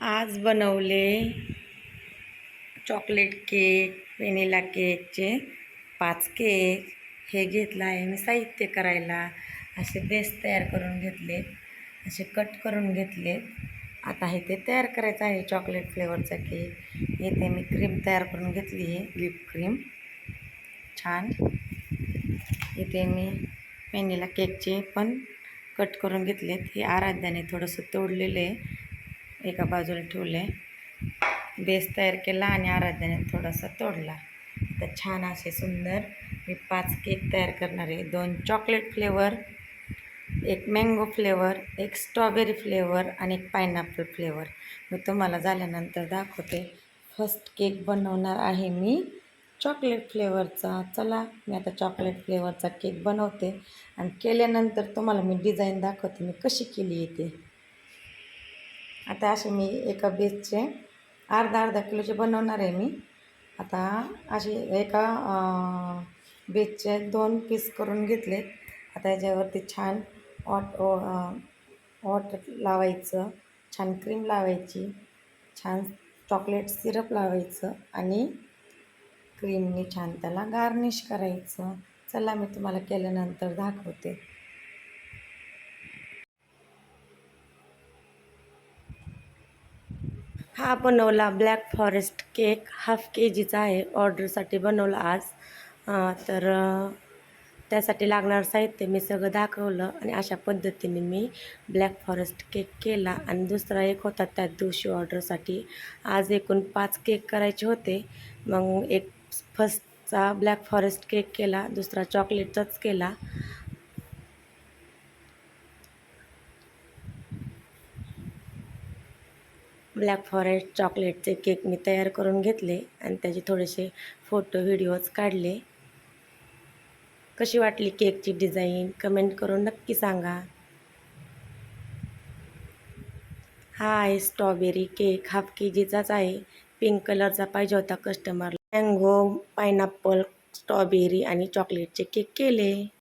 आज बनवले chocolate cake vanilla केकचे पाच केक. हे घेतलं आहे मी साहित्य करायला. असे बेस तयार करून घेतले असे कट करून घेतले आता हे ते तयार करायचं आहे चॉकलेट फ्लेवरचा केक. इथे मी क्रीम तयार करून घेतली आहे व्हिप क्रीम. छान. इथे मी व्हॅनिला केकचे पण कट करून घेतलेत. हे आराध्याने थोडंसं तोडलेलं आहे. एका बाजूला ठेवलं आहे बेस तयार केला आणि आराध्याने थोडासा तोडला. तर छान असे सुंदर मी पाच केक तयार करणार आहे. दोन चॉकलेट फ्लेवर एक मँगो फ्लेवर एक स्ट्रॉबेरी फ्लेवर आणि एक पायनॅपल फ्लेवर मी तुम्हाला झाल्यानंतर दाखवते. फर्स्ट केक बनवणार आहे मी चॉकलेट फ्लेवरचा चला मी आता चॉकलेट फ्लेवरचा केक बनवते. आणि केल्यानंतर तुम्हाला मी डिझाईन दाखवते मी कशी केली आहे ते. आता असे मी एका बेसचे अर्धा अर्धा किलोचे बनवणार आहे मी. आता असे एका बेसचे दोन पीस करून घेतले आता याच्यावरती छान वॉट ऑट लावायचं छान क्रीम लावायची छान चॉकलेट सिरप लावायचं आणि क्रीमने छान त्याला गार्निश करायचं. चला मी तुम्हाला केल्यानंतर दाखवते. हा बनवला black forest cake half K जीचा आहे ऑर्डरसाठी बनवला आज. तर त्यासाठी लागणारं साहित्य मी सगळं दाखवलं आणि अशा पद्धतीने मी ब्लॅक फॉरेस्ट केक केला. आणि दुसरा एक होता त्या दिवशी ऑर्डरसाठी आज एकूण पाच केक करायचे होते. मग एक फर्स्टचा ब्लॅक फॉरेस्ट केक केला दुसरा चॉकलेटचाच केला. ब्लॅक फॉरेस्ट चॉकलेटचे केक मी तयार करून घेतले आणि त्याचे थोडेसे फोटो व्हिडिओज काढले. कशी वाटली केकची डिझाईन? कमेंट करून नक्की सांगा. हा आहे स्ट्रॉबेरी केक हाफ के जीचाच आहे. पिंक कलरचा पाहिजे होता कस्टमरला. मँगो पायनॅपल स्ट्रॉबेरी आणि चॉकलेटचे केक केले.